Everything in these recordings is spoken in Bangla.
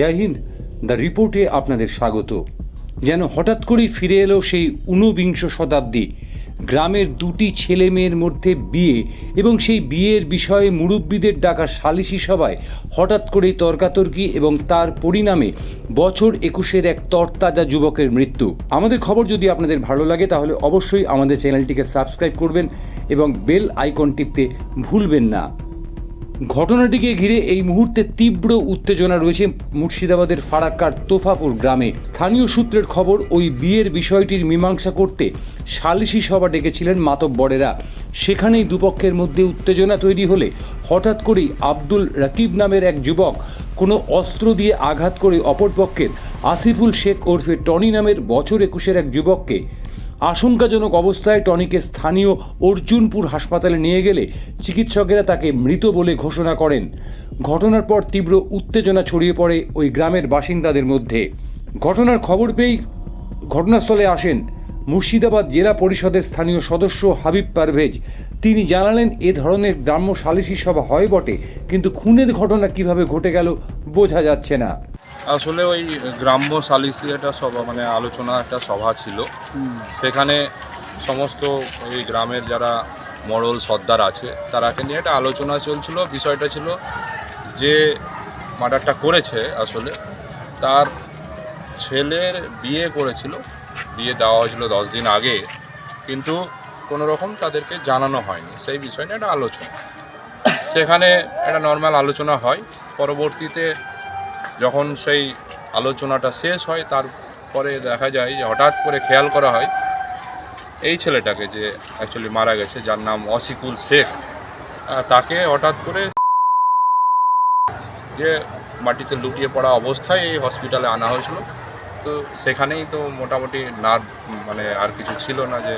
জয় হিন্দ, দ্য রিপোর্টে আপনাদের স্বাগত। যেন হঠাৎ করেই ফিরে এলো সেই ঊনবিংশ শতাব্দী, গ্রামের দুটি ছেলে মেয়ের মধ্যে বিয়ে এবং সেই বিয়ের বিষয়ে মুরব্বীদের ডাকা সালিশি সভায় হঠাৎ করেই তর্কাতর্কি এবং তার পরিণামে বছর একুশের এক তরতাজা যুবকের মৃত্যু। আমাদের খবর যদি আপনাদের ভালো লাগে, তাহলে অবশ্যই আমাদের চ্যানেলটিকে সাবস্ক্রাইব করবেন এবং বেল আইকন টিপতে ভুলবেন না। ঘটনাটিকে ঘিরে এই মুহূর্তে তীব্র উত্তেজনা রয়েছে মুর্শিদাবাদের ফারাক্কার তোফাপুর গ্রামে। স্থানীয় সূত্রের খবর, ওই বিয়ের বিষয়টির মীমাংসা করতে সালিশি সভা ডেকেছিলেন মাতব্বরেরা। সেখানেই দুপক্ষের মধ্যে উত্তেজনা তৈরি হলে হঠাৎ করেই আব্দুল রাকিব নামের এক যুবক কোনো অস্ত্র দিয়ে আঘাত করে অপরপক্ষের আসিফুল শেখ ওরফে টনি নামের বছর একুশের এক যুবককে আশঙ্কাজনক অবস্থায় টনিকে স্থানীয় অর্জুনপুর হাসপাতালে নিয়ে গেলে চিকিৎসকেরা তাকে মৃত বলে ঘোষণা করেন। ঘটনার পর তীব্র উত্তেজনা ছড়িয়ে পড়ে ওই গ্রামের বাসিন্দাদের মধ্যে। ঘটনার খবর পেয়েই ঘটনাস্থলে আসেন মুর্শিদাবাদ জেলা পরিষদের স্থানীয় সদস্য হাবিব পারভেজ। তিনি জানালেন, এ ধরনের গ্রাম্য সালিশি সভা হয় বটে, কিন্তু খুনের ঘটনা কীভাবে ঘটে গেল বোঝা যাচ্ছে না। আসলে ওই গ্রাম্য সালিসি একটা সভা মানে আলোচনা একটা সভা ছিল। সেখানে সমস্ত ওই গ্রামের যারা মরল সর্দার আছে তারাকে নিয়ে একটা আলোচনা চলছিল। বিষয়টা ছিল যে মার্ডারটা করেছে আসলে তার ছেলের বিয়ে করেছিল। বিয়ে দেওয়া হয়েছিল দশ দিন আগে কিন্তু কোনো রকম তাদেরকে জানানো হয়নি। সেই বিষয় নিয়ে একটা আলোচনা। সেখানে একটা নর্মাল আলোচনা হয়। পরবর্তীতে যখন সেই আলোচনাটা শেষ হয় তারপরে দেখা যায় যে হঠাৎ করে খেয়াল করা হয় এই ছেলেটাকে যে অ্যাকচুয়ালি মারা গেছে যার নাম অসিকুল শেখ তাকে হঠাৎ করে যে মাটিতে লুটিয়ে পড়া অবস্থায় এই হসপিটালে আনা হয়েছিল। তো সেখানেই তো মোটামুটি নার্ভ মানে আর কিছু ছিল না যে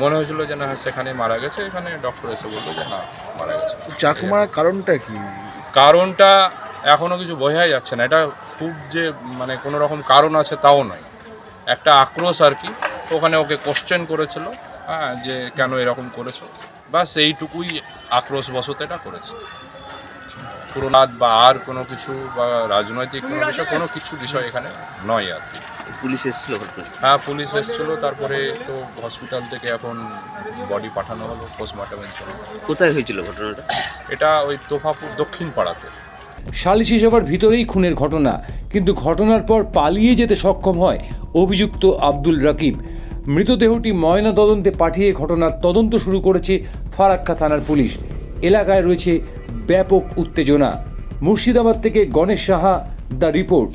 মনে হয়েছিল যে না হ্যাঁ, সেখানে মারা গেছে এখানে ডক্টর এসে বলল যে না মারা গেছে। চাকু মারার কারণটা কি? কারণটা এখনও কিছু বোঝাই যাচ্ছে না। এটা খুব যে মানে কোনো রকম কারণ আছে তাও নয়। একটা আক্রোশ আর কি ওখানে ওকে কোশ্চেন করেছিল হ্যাঁ যে কেন এরকম করেছ? বাস এইটুকুই আক্রোশ বশত এটা করেছে। পুরোনাথ বা আর কোনো কিছু বা রাজনৈতিক কোনো বিষয় কোনো কিছু বিষয় এখানে নয় আর কি। পুলিশ এসেছিল হ্যাঁ পুলিশ এসেছিল তারপরে তো হসপিটাল থেকে এখন বডি পাঠানো হলো পোস্টমর্টমের জন্য। কোথায় হয়েছিল ঘটনাটা? এটা ওই তোফাপুর দক্ষিণ পাড়াতে সালিশি সভার ভিতরেই খুনের ঘটনা। কিন্তু ঘটনার পর পালিয়ে যেতে সক্ষম হয় অভিযুক্ত আব্দুল রাকিব। মৃতদেহটি ময়না তদন্তে পাঠিয়ে ঘটনার তদন্ত শুরু করেছে ফারাক্কা থানার পুলিশ। এলাকায় রয়েছে ব্যাপক উত্তেজনা। মুর্শিদাবাদ থেকে গণেশ সাহা, দ্য রিপোর্ট।